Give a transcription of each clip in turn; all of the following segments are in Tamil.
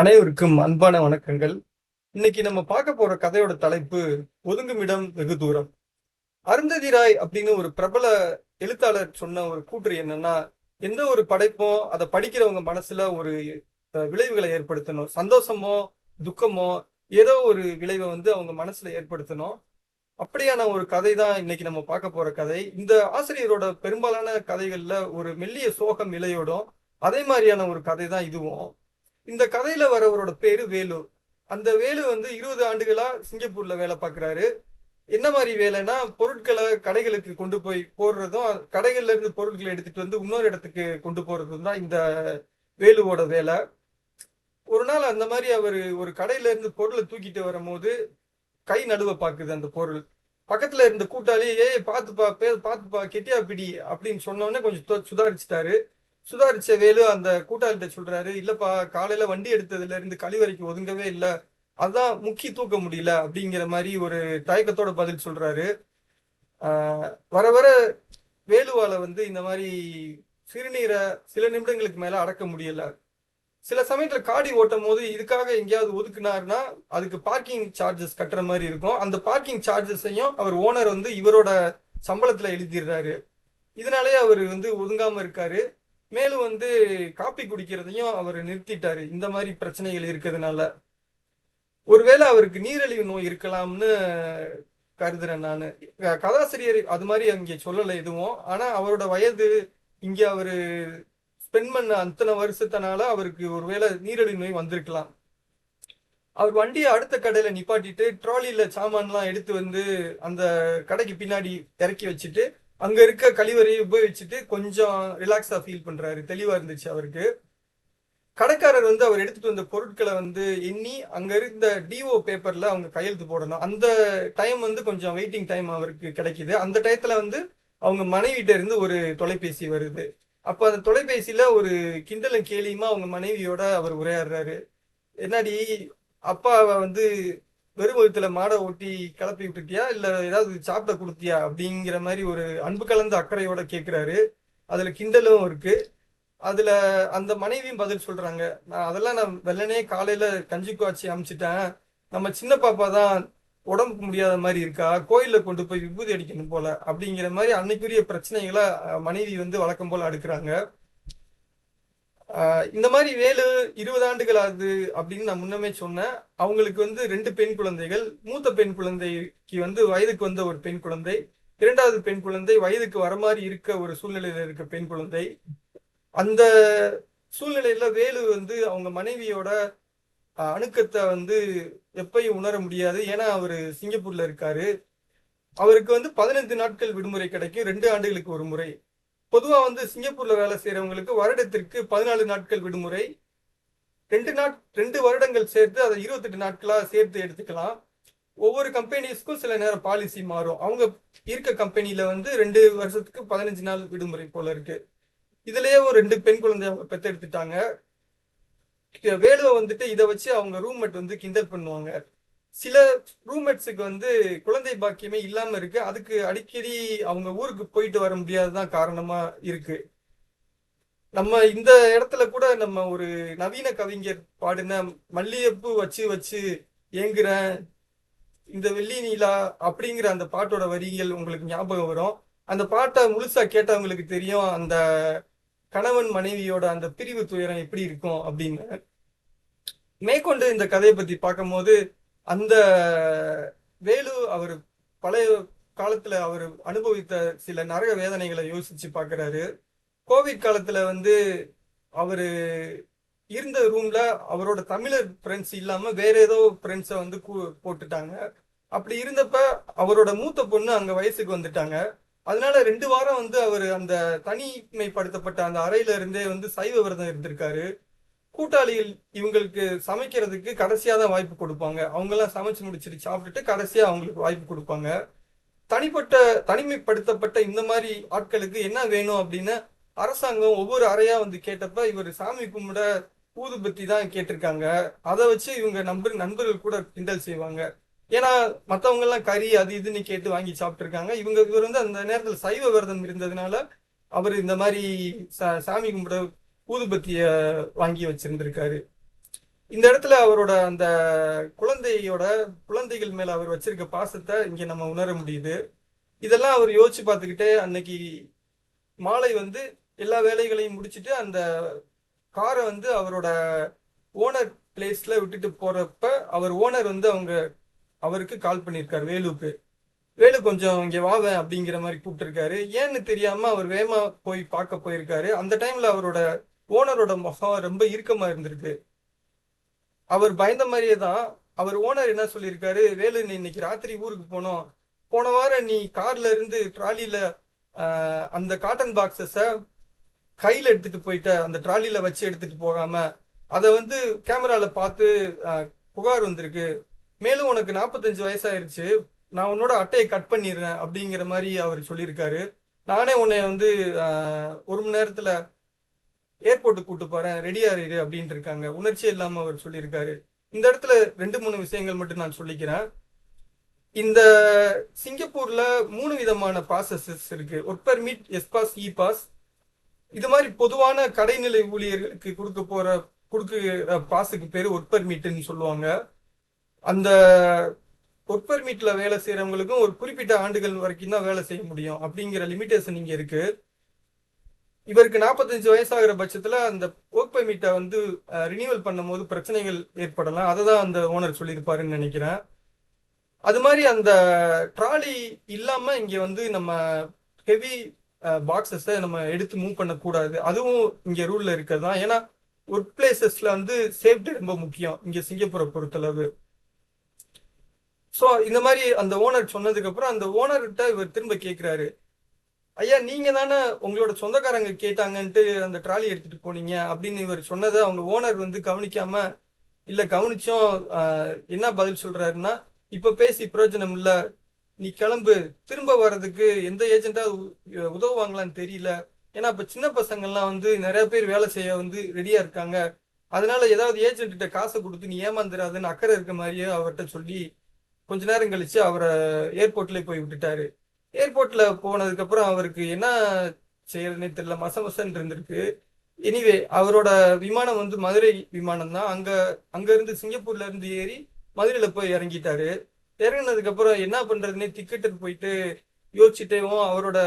அனைவருக்கும் அன்பான வணக்கங்கள். இன்னைக்கு நம்ம பார்க்க போற கதையோட தலைப்பு ஒதுங்கும் இடம் வெகு தூரம். அருந்ததி ராய் அப்படின்னு ஒரு பிரபல எழுத்தாளர் சொன்ன ஒரு கூற்று என்னன்னா எந்த ஒரு படைப்பும் அதை படிக்கிறவங்க மனசுல ஒரு விளைவுகளை ஏற்படுத்தணும். சந்தோஷமோ துக்கமோ ஏதோ ஒரு விளைவை வந்து அவங்க மனசுல ஏற்படுத்தணும். அப்படியான ஒரு கதை தான் இன்னைக்கு நம்ம பார்க்க போற கதை. இந்த ஆசிரியரோட பெரும்பாலான கதைகள்ல ஒரு மெல்லிய சோகம் இலையோடும் அதே மாதிரியான ஒரு கதை தான் இதுவும். இந்த கதையில வரவரோட பேரு வேலு. அந்த வேலு வந்து இருபது ஆண்டுகளா சிங்கப்பூர்ல வேலை பார்க்குறாரு. என்ன மாதிரி வேலைன்னா பொருட்களை கடைகளுக்கு கொண்டு போய் போடுறதும் கடைகள்ல இருந்து பொருட்களை எடுத்துட்டு வந்து இன்னொரு இடத்துக்கு கொண்டு போறதும் தான் இந்த வேலுவோட வேலை. ஒரு நாள் அந்த மாதிரி அவர் ஒரு கடையில இருந்து பொருளை தூக்கிட்டு வரும்போது கை நடுவ பாக்குது அந்த பொருள். பக்கத்துல இருந்த கூட்டாளி ஏய் பாத்துப்பா பே பாத்துப்பா கெட்டியா பிடி அப்படின்னு சொன்னோடனே கொஞ்சம் சுதாரிச்சுட்டாரு. சுதாரிச்ச வேலு அந்த கூட்டாளிகிட்ட சொல்றாரு இல்லப்பா காலையில வண்டி எடுத்ததுல இருந்து கழிவறைக்கு ஒதுங்கவே இல்லை. அதான் முக்கி தூக்க முடியல அப்படிங்கிற மாதிரி ஒரு தயக்கத்தோட பதில் சொல்றாரு. வர வர வேலுவால வந்து இந்த மாதிரி சிறுநீரை சில நிமிடங்களுக்கு மேல அடக்க முடியல. சில சமயத்துல காடி ஓட்டும் போது இதுக்காக எங்கேயாவது ஒதுக்குனாருன்னா அதுக்கு பார்க்கிங் சார்ஜஸ் கட்டுற மாதிரி இருக்கும். அந்த பார்க்கிங் சார்ஜஸையும் அவர் ஓனர் வந்து இவரோட சம்பளத்துல எழுதிடுறாரு. இதனாலேயே அவர் வந்து ஒதுங்காம இருக்காரு. மேலும் வந்து காப்பி குடிக்கிறதையும் அவர் நிறுத்திட்டாரு. இந்த மாதிரி பிரச்சனைகள் இருக்கிறதுனால. ஒருவேளை அவருக்கு நீரிழிவு நோய் இருக்கலாம்னு கருதுறேன் நான். கதாசிரியர் அது மாதிரி அங்கே சொல்லலை எதுவும். ஆனா அவரோட வயது இங்க அவரு ஸ்பெண்ட் பண்ண அத்தனை வருஷத்தினால அவருக்கு ஒருவேளை நீரிழிவு நோய் வந்திருக்கலாம். அவர் வண்டியை அடுத்த கடையில நிப்பாட்டிட்டு ட்ராலியில சாமான்லாம் எடுத்து வந்து அந்த கடைக்கு பின்னாடி இறக்கி வச்சுட்டு அங்க இருக்க கழிவறையை உபயோகிச்சுட்டு கொஞ்சம் ரிலாக்ஸா ஃபீல் பண்றாரு. தெளிவா இருந்துச்சு அவருக்கு. கடைக்காரர் வந்து அவர் எடுத்துட்டு வந்த பொருட்களை வந்து எண்ணி அங்க இருந்த டிஓ பேப்பர்ல அவங்க கையெழுத்து போடணும். அந்த டைம் வந்து கொஞ்சம் வெயிட்டிங் டைம் அவருக்கு கிடைக்குது. அந்த டயத்துல வந்து அவங்க மனைவிட்ட இருந்து ஒரு தொலைபேசி வருது. அப்ப அந்த தொலைபேசியில ஒரு கிண்டலும் கேலியுமா அவங்க மனைவியோட அவர் உரையாடுறாரு. என்னடி அப்பாவை வந்து வெறும் விதத்துல மாடை ஒட்டி கிளப்பி விட்டுட்டியா? இல்ல ஏதாவது சாப்பிட கொடுத்தியா? அப்படிங்கிற மாதிரி ஒரு அன்பு கலந்த அக்கறையோட கேட்கிறாரு அதுல கிண்டலும் இருக்கு. அதுல அந்த மனைவியும் பதில் சொல்றாங்க. நான் அதெல்லாம் நான் வெள்ளனே காலையில கஞ்சி காய்ச்சி அமிச்சிட்டேன். நம்ம சின்ன பாப்பா தான் உடம்புக்கு முடியாத மாதிரி இருக்கா? கோயில்ல கொண்டு போய் விபூதி அடிக்கணும் போல. அப்படிங்கிற மாதிரி அன்னைக்குரிய பிரச்சனைகளை மனைவி வந்து வழக்கம் போல அடுக்கிறாங்க. இந்த மாதிரி வேலு இருபது ஆண்டுகள் ஆகுது அப்படின்னு நான் முன்னமே சொன்னேன். அவங்களுக்கு வந்து ரெண்டு பெண் குழந்தைகள். மூத்த பெண் குழந்தைக்கு வந்து வயதுக்கு வந்த ஒரு பெண் குழந்தை. இரண்டாவது பெண் குழந்தை வயதுக்கு வர மாதிரி இருக்க ஒரு சூழ்நிலையில இருக்க பெண் குழந்தை. அந்த சூழ்நிலையில வேலு வந்து அவங்க மனைவியோட அணுக்கத்தை வந்து எப்பயும் உணர முடியாது. ஏன்னா அவரு சிங்கப்பூர்ல இருக்காரு. அவருக்கு வந்து பதினைந்து நாட்கள் விடுமுறை கிடைக்கும். ரெண்டு ஆண்டுகளுக்கு ஒரு முறை. பொதுவாக வந்து சிங்கப்பூர்ல வேலை செய்யறவங்களுக்கு வருடத்திற்கு பதினாலு நாட்கள் விடுமுறை. ரெண்டு நாட் ரெண்டு வருடங்கள் சேர்த்து அதை இருபத்தெட்டு நாட்களாக சேர்த்து எடுத்துக்கலாம். ஒவ்வொரு கம்பெனிஸ்க்கும் சில நேரம் பாலிசி மாறும். அவங்க இருக்க கம்பெனியில் வந்து ரெண்டு வருஷத்துக்கு பதினஞ்சு நாள் விடுமுறை போல இருக்கு. இதுலயே ஒரு ரெண்டு பெண் குழந்தை அவங்க பெத்தெடுத்துட்டாங்க. வேலுவை வந்துட்டு இதை வச்சு அவங்க ரூம்மேட் வந்து கிண்டல் பண்ணுவாங்க. சில ரூம்மேட்ஸுக்கு வந்து குழந்தை பாக்கியமே இல்லாம இருக்கு. அதுக்கு அடிக்கடி அவங்க ஊருக்கு போயிட்டு வர முடியாததான் காரணமா இருக்கு. நம்ம இந்த இடத்துல கூட நம்ம ஒரு நவீன கவிஞர் பாடின மல்லிகைப்பூ வச்சு வச்சு ஏங்குறேன் இந்த வெள்ளி நீலா அப்படிங்கிற அந்த பாட்டோட வரிகள் உங்களுக்கு ஞாபகம் வரும். அந்த பாட்டை முழுசா கேட்டவங்களுக்கு தெரியும் அந்த கணவன் மனைவியோட அந்த பிரிவு துயரம் எப்படி இருக்கும் அப்படின்னு. மேற்கொண்டு இந்த கதையை பத்தி பார்க்கும்போது அந்த வேலு அவர் பழைய காலத்துல அவர் அனுபவித்த சில நரக வேதனைகளை யோசிச்சு பாக்குறாரு. கோவிட் காலத்துல வந்து அவரு இருந்த ரூம்ல அவரோட தமிழர் ஃப்ரெண்ட்ஸ் இல்லாம வேற ஏதோ ஃப்ரெண்ட்ஸை வந்து கூ- போட்டுட்டாங்க. அப்படி இருந்தப்ப அவரோட மூத்த பொண்ணு அங்க வயசுக்கு வந்துட்டாங்க. அதனால ரெண்டு வாரம் வந்து அவர் அந்த தனிமைப்படுத்தப்பட்ட அந்த அறையில இருந்தே வந்து சைவ விரதம் இருந்திருக்காரு. கூட்டாளிகள் இவங்களுக்கு சமைக்கிறதுக்கு கடைசியாக தான் வாய்ப்பு கொடுப்பாங்க. அவங்கெல்லாம் சமைச்சு முடிச்சிட்டு சாப்பிட்டுட்டு கடைசியாக அவங்களுக்கு வாய்ப்பு கொடுப்பாங்க. தனிப்பட்ட தனிமைப்படுத்தப்பட்ட இந்த மாதிரி ஆட்களுக்கு என்ன வேணும் அப்படின்னு அரசாங்கம் ஒவ்வொரு அறையாக வந்து கேட்டப்ப இவர் சாமி கும்பிட ஊதுபத்தி தான் கேட்டிருக்காங்க. அதை வச்சு இவங்க நண்பர் நண்பர்கள் கூட கிண்டல் செய்வாங்க. ஏன்னா மற்றவங்கெல்லாம் கறி அது இதுன்னு கேட்டு வாங்கி சாப்பிட்ருக்காங்க இவங்க இவர் வந்து அந்த நேரத்தில் சைவ விரதம் இருந்ததுனால அவர் இந்த மாதிரி சா- சாமி கும்பிட ஊதுபத்திய வாங்கி வச்சிருந்திருக்காரு. இந்த இடத்துல அவரோட அந்த குழந்தையோட குழந்தைகள் மேல அவர் வச்சிருக்க பாசத்தை இங்க நம்ம உணர முடியுது. இதெல்லாம் அவர் யோசிச்சு பார்த்துக்கிட்டே அன்னைக்கு மாலை வந்து எல்லா வேலைகளையும் முடிச்சுட்டு அந்த காரை வந்து அவரோட ஓனர் பிளேஸ்ல விட்டுட்டு போறப்ப அவர் ஓனர் வந்து அவங்க அவருக்கு கால் பண்ணியிருக்காரு வேலுக்கு வேலு கொஞ்சம் இங்கே வாவேன் அப்படிங்கிற மாதிரி கூப்பிட்டுருக்காரு. ஏன்னு தெரியாம அவர் வேமா போய் பார்க்க போயிருக்காரு. அந்த டைம்ல அவரோட ஓனரோட முகம் ரொம்ப இறுக்கமா இருந்திருக்கு. அவர் பயந்த மாதிரியே தான் அவர் ஓனர் என்ன சொல்லியிருக்காரு? வேலு நீ இன்னைக்கு ராத்திரி ஊருக்கு போனோம். போன வாரம் நீ கார்ல இருந்து ட்ராலியில அந்த காட்டன் பாக்ஸஸ கையில எடுத்துட்டு போயிட்ட. அந்த ட்ராலியில வச்சு எடுத்துட்டு போகாம. அதை வந்து கேமரால பார்த்து புகார் வந்திருக்கு. மேலும் உனக்கு நாற்பத்தஞ்சு வயசாயிருச்சு. நான் உன்னோட அட்டையை கட் பண்ணிடுறேன் அப்படிங்கிற மாதிரி அவர் சொல்லியிருக்காரு. நானே உன்னை வந்து ஒரு மணி நேரத்துல ஏர்போர்ட்டுக்கு கூட்டு போறேன் ரெடியா இரு அப்படின்ட்டு இருக்காங்க. உணர்ச்சி இல்லாம அவர் சொல்லியிருக்காரு. இந்த இடத்துல ரெண்டு மூணு விஷயங்கள் மட்டும் நான் சொல்லிக்கிறேன். இந்த சிங்கப்பூர்ல மூணு விதமான ப்ராசஸஸ் இருக்கு. Work permit S pass E pass இது மாதிரி பொதுவான கடைநிலை ஊழியர்களுக்கு கொடுக்க போற கொடுக்குற பாஸுக்கு பேர் ஒர்க் பர்மிட்னு சொல்லுவாங்க. அந்த ஒர்க் பர்மிட்ல வேலை செய்யறவங்களுக்கும் ஒரு குறிப்பிட்ட ஆண்டுகள் வரைக்கும் தான் வேலை செய்ய முடியும் அப்படிங்கிற லிமிடேஷன் இங்க இருக்கு. இவருக்கு நாற்பத்தஞ்சு வயசாகிற பட்சத்தில் அந்த ஒர்க் பர்மிட்டை வந்து ரினியூவல் பண்ணும்போது பிரச்சனைகள் ஏற்படலாம். அதை தான் அந்த ஓனர் சொல்லியிருப்பாருன்னு நினைக்கிறேன். அது மாதிரி அந்த ட்ராலி இல்லாமல் இங்கே வந்து நம்ம ஹெவி பாக்ஸஸை நம்ம எடுத்து மூவ் பண்ணக்கூடாது. அதுவும் இங்கே ரூலில் இருக்கிறது தான் ஏன்னா ஒர்க் பிளேசஸில் வந்து சேஃப்டி ரொம்ப முக்கியம். இங்கே சிங்கப்பூரை பொறுத்தளவு. ஸோ இந்த மாதிரி அந்த ஓனர் சொன்னதுக்கப்புறம் அந்த ஓனர்கிட்ட இவர் திரும்ப கேட்குறாரு ஐயா நீங்க தானே உங்களோட சொந்தக்காரங்க கேட்டாங்கன்ட்டு அந்த ட்ராலி எடுத்துட்டு போனீங்க அப்படின்னு இவர் சொன்னதை அவங்க ஓனர் வந்து கவனிக்காம இல்ல கவனிச்சோம் என்ன பதில் சொல்றாருன்னா இப்ப பேசி பிரயோஜனம் இல்ல நீ கிளம்பு திரும்ப வர்றதுக்கு எந்த ஏஜென்ட்டா உதவுவாங்களான்னு தெரியல. ஏன்னா இப்ப சின்ன பசங்கள்லாம் வந்து நிறைய பேர் வேலை செய்ய வந்து ரெடியா இருக்காங்க. அதனால ஏதாவது ஏஜென்ட்ட கிட்ட காசை கொடுத்து நீ ஏமாந்துடாதுன்னு அக்கறை இருக்க மாதிரியே அவர்கிட்ட சொல்லி கொஞ்ச நேரம் கழிச்சு அவரை ஏர்போர்ட்ல போய் விட்டுட்டாரு. ஏர்போர்ட்ல போனதுக்கு அப்புறம் அவருக்கு என்ன செய்யறதுனே தெரியல. மச இருந்திருக்கு. எனிவே அவரோட விமானம் வந்து மதுரை விமானம் தான். அங்க அங்க இருந்து சிங்கப்பூர்ல இருந்து ஏறி மதுரையில போய் இறங்கிட்டாரு. இறங்கினதுக்கு அப்புறம் என்ன பண்றதுன்னே டிக்கெட்டுக்கு போயிட்டு யோசிச்சுட்டேவும் அவரோட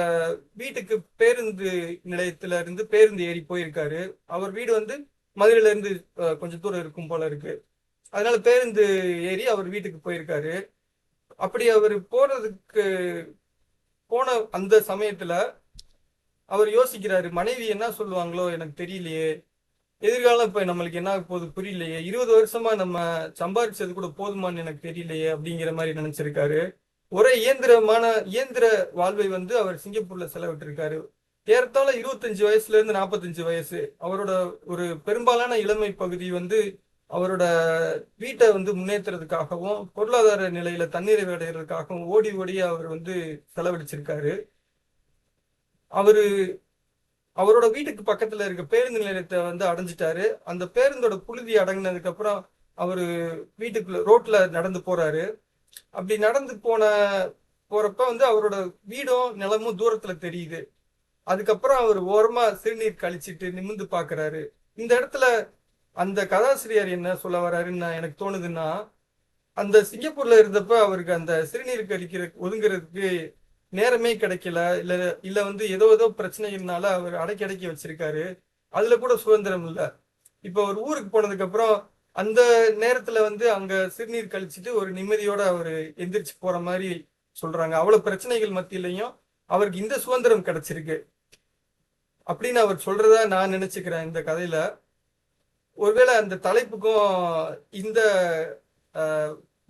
வீட்டுக்கு பேருந்து நிலையத்துல இருந்து பேருந்து ஏறி போயிருக்காரு. அவர் வீடு வந்து மதுரையில இருந்து கொஞ்சம் தூரம் இருக்கும் போல இருக்கு. அதனால பேருந்து ஏறி அவர் வீட்டுக்கு போயிருக்காரு. அப்படி அவர் போறதுக்கு போன அந்த சமயத்துல அவர் யோசிக்கிறாரு மனைவி என்ன சொல்லுவாங்களோ எனக்கு தெரியலையே. எதிர்காலம் இப்ப நம்மளுக்கு என்ன போகுது புரியலையே. இருபது வருஷமா நம்ம சம்பாதிச்சது கூட போதுமான்னு எனக்கு தெரியலையே அப்படிங்கிற மாதிரி நினைச்சிருக்காரு. ஒரே இயந்திரமான இயந்திர வாழ்வை வந்து அவர் சிங்கப்பூர்ல செலவிட்டிருக்காரு. ஏறத்தாழ இருபத்தஞ்சு வயசுல இருந்து நாற்பத்தஞ்சு வயசு. அவரோட ஒரு பெரும்பாலான இளமை பகுதி வந்து அவரோட வீட்டை வந்து முன்னேற்றுறதுக்காகவும் பொருளாதார நிலையில தண்ணீரை அடைகிறதுக்காகவும் ஓடி ஓடி அவர் வந்து செலவழிச்சிருக்காரு. அவரு அவரோட வீட்டுக்கு பக்கத்துல இருக்க பேருந்து நிலையத்தை வந்து அடைஞ்சிட்டாரு. அந்த பேருந்தோட புழுதி அடங்கினதுக்கு அப்புறம் அவரு வீட்டுக்குள்ள ரோட்ல நடந்து போறாரு. அப்படி நடந்து போன போறப்ப வந்து அவரோட வீடும் நிலமும் தூரத்துல தெரியுது. அதுக்கப்புறம் அவர் ஓரமா சிறுநீர் கழிச்சிட்டு நிமிந்து பாக்குறாரு. இந்த இடத்துல அந்த கதாசிரியர் என்ன சொல்ல வர்றாருன்னு நான் எனக்கு தோணுதுன்னா அந்த சிங்கப்பூர்ல இருந்தப்ப அவருக்கு அந்த சிறுநீர் கழிக்கிற ஒதுங்கிறதுக்கு நேரமே கிடைக்கல. இல்ல இல்ல வந்து ஏதோ ஏதோ பிரச்சனைகள்னால அவர் அடக்கி அடக்கி வச்சிருக்காரு. அதுல கூட சுதந்திரம் இல்லை. இப்ப அவர் ஊருக்கு போனதுக்கு அப்புறம் அந்த நேரத்துல வந்து அங்க சிறுநீர் கழிச்சிட்டு ஒரு நிம்மதியோட அவர் எந்திரிச்சு போற மாதிரி சொல்றாங்க. அவ்வளவு பிரச்சனைகள் மத்தியிலையும் அவருக்கு இந்த சுதந்திரம் கிடைச்சிருக்கு. அப்படின்னு அவர் சொல்றதா நான் நினைச்சுக்கிறேன் இந்த கதையில. ஒருவேளை அந்த தலைப்புக்கும் இந்த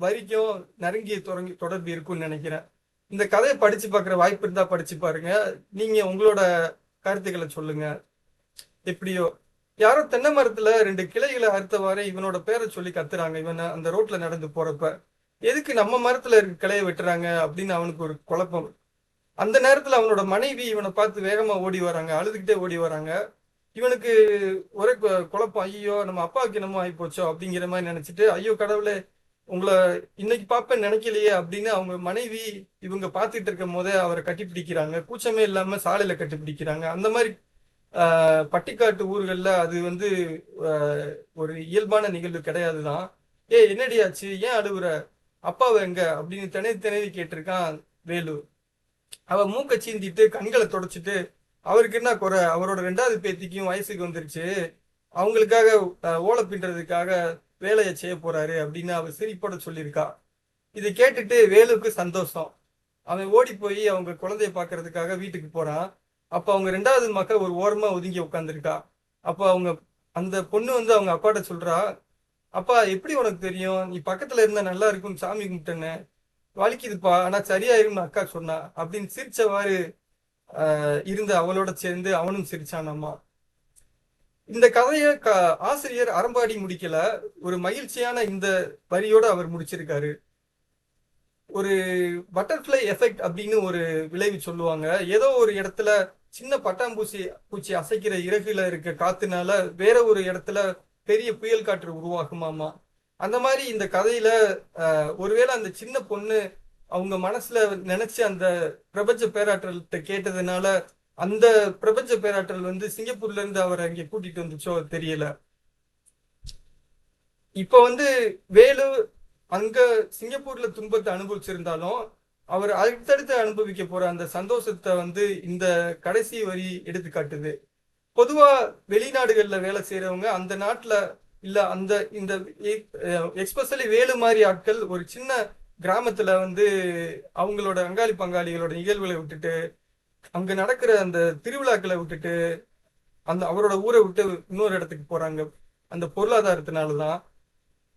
வரிக்கும் நெருங்கிய தொடங்கி தொடர்பு இருக்கும்னு நினைக்கிறேன். இந்த கதையை படிச்சு பார்க்குற வாய்ப்பு இருந்தா படிச்சு பாருங்க. நீங்க உங்களோட கருத்துக்களை சொல்லுங்க. எப்படியோ. யாரோ தென்னை மரத்துல ரெண்டு கிளைகளை அறுத்தவாறே இவனோட பேரை சொல்லி கத்துறாங்க. இவனை அந்த ரோட்ல நடந்து போறப்ப. எதுக்கு நம்ம மரத்துல இருக்க கிளையை வெட்டுறாங்க அப்படின்னு அவனுக்கு ஒரு குழப்பம். அந்த நேரத்துல அவனோட மனைவி இவனை பார்த்து வேகமா ஓடி வராங்க. அழுதுகிட்டே ஓடி வராங்க. இவனுக்கு ஒரே கு- குழப்பம் ஐயோ நம்ம அப்பாவுக்கு என்னமோ ஆகி போச்சோ அப்படிங்கிற மாதிரி நினைச்சிட்டு ஐயோ கடவுளே உங்களை இன்னைக்கு பார்ப்பேன் நினைக்கலையே அப்படின்னு அவங்க மனைவி இவங்க பார்த்துட்டு இருக்கும் போதே அவரை கட்டி பிடிக்கிறாங்க கூச்சமே இல்லாம சாலையில கட்டி பிடிக்கிறாங்க அந்த மாதிரி ஆஹ், பட்டிக்காட்டு ஊர்கள்ல அது வந்து ஒரு இயல்பான நிகழ்வு கிடையாது தான் ஏ என்னடி ஆச்சு? ஏன் அழுவுற? அப்பாவை எங்க? அப்படின்னு திணை திணறி கேட்டிருக்கான் வேலு. அவ மூக்க சீந்திட்டு கண்களை தொடச்சிட்டு அவருக்கு என்ன குறை? அவரோட ரெண்டாவது பேத்திக்கும் வயசுக்கு வந்துருச்சு. அவங்களுக்காக ஓலை பின்றதுக்காக வேலையை செய்ய போறாரு அப்படின்னு அவர் சிரிப்போட சொல்லியிருக்கா. இதை கேட்டுட்டு வேலுக்கு சந்தோஷம். அவன் ஓடி போய் அவங்க குழந்தைய பார்க்கறதுக்காக வீட்டுக்கு போறான். அப்போ அவங்க ரெண்டாவது மக்கள் ஒரு ஓரமா ஒதுங்கி உட்காந்துருக்கா அப்போ அவங்க அந்த பொண்ணு வந்து அவங்க அப்பாட்ட சொல்றா அப்பா எப்படி உனக்கு தெரியும்? நீ பக்கத்துல இருந்தா நல்லா இருக்கும் சாமி கும்பிட்டேன்னு. வலிக்குதுப்பா ஆனா சரியாயிரும்னு அக்கா சொன்னா. அப்படின்னு சிரிச்சவாறு இருந்த அவளோட சேர்ந்து அவனும் சிரிச்சான் அம்மா. இந்த கதையை க ஆசிரியர் அறம்பாடி முடிக்கல. ஒரு மகிழ்ச்சியான இந்த வரியோட அவர் முடிச்சிருக்காரு. ஒரு பட்டர்ஃப்ளை எஃபெக்ட் அப்படின்னு ஒரு விளைவு சொல்லுவாங்க. ஏதோ ஒரு இடத்துல சின்ன பட்டாம்பூச்சி பூச்சி அசைக்கிற இறகுல இருக்க காத்துனால வேற ஒரு இடத்துல பெரிய புயல் காற்று உருவாகுமாமா. அந்த மாதிரி இந்த கதையில ஒருவேளை அந்த சின்ன பொண்ணு அவங்க மனசுல நினைச்சு அந்த பிரபஞ்ச பேராற்றல்கிட்ட கேட்டதுனால அந்த பிரபஞ்ச பேராற்றல் வந்து சிங்கப்பூர்ல இருந்து அவரை அங்கே கூட்டிட்டு வந்துச்சோ தெரியல. இப்ப வந்து வேலு அங்க சிங்கப்பூர்ல துன்பத்தை அனுபவிச்சிருந்தாலும் அவர் அடுத்தடுத்து அனுபவிக்க போற அந்த சந்தோஷத்தை வந்து இந்த கடைசி வரி எடுத்து காட்டுது. பொதுவா வெளிநாடுகள்ல வேலை செய்யறவங்க அந்த நாட்டுல இல்ல அந்த இந்த எக்ஸ்பெஷலி வேலு மாதிரி ஆட்கள் ஒரு சின்ன கிராமத்துல வந்து அவங்களோட அங்காளி பங்காளிகளோட நிகழ்வுகளை விட்டுட்டு அங்க நடக்கிற அந்த திருவிழாக்களை விட்டுட்டு அந்த அவரோட ஊரை விட்டு இன்னொரு இடத்துக்கு போறாங்க. அந்த பொருளாதாரத்தினாலதான்.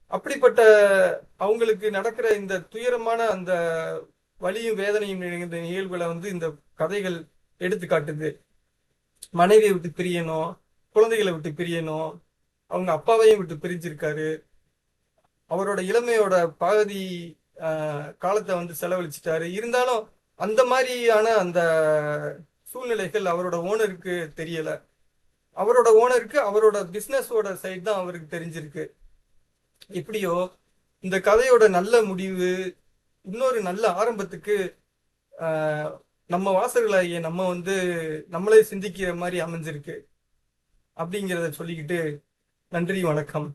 அப்படிப்பட்ட அவங்களுக்கு நடக்கிற இந்த துயரமான அந்த வலியும் வேதனையும் இந்த நிகழ்வுகளை வந்து இந்த கதைகள் எடுத்து காட்டுது. மனைவியை விட்டு பிரியணும் குழந்தைகளை விட்டு பிரியணும் அவங்க அப்பாவையும் விட்டு பிரிஞ்சிருக்காரு. அவரோட இளமையோட பாதி காலத்தை வந்து செலவழிச்சிட்டாரு. இருந்தாலும் அந்த மாதிரியான அந்த சூழ்நிலைகள் அவரோட ஓனருக்கு தெரியல. அவரோட ஓனருக்கு அவரோட பிஸ்னஸோட சைடு தான் அவருக்கு தெரிஞ்சிருக்கு. எப்படியோ இந்த கதையோட நல்ல முடிவு இன்னொரு நல்ல ஆரம்பத்துக்கு நம்ம வாசகர்களாகிய நம்ம வந்து நம்மளே சிந்திக்கிற மாதிரி அமைஞ்சிருக்கு. அப்படிங்கிறத சொல்லிக்கிட்டு நன்றி வணக்கம்.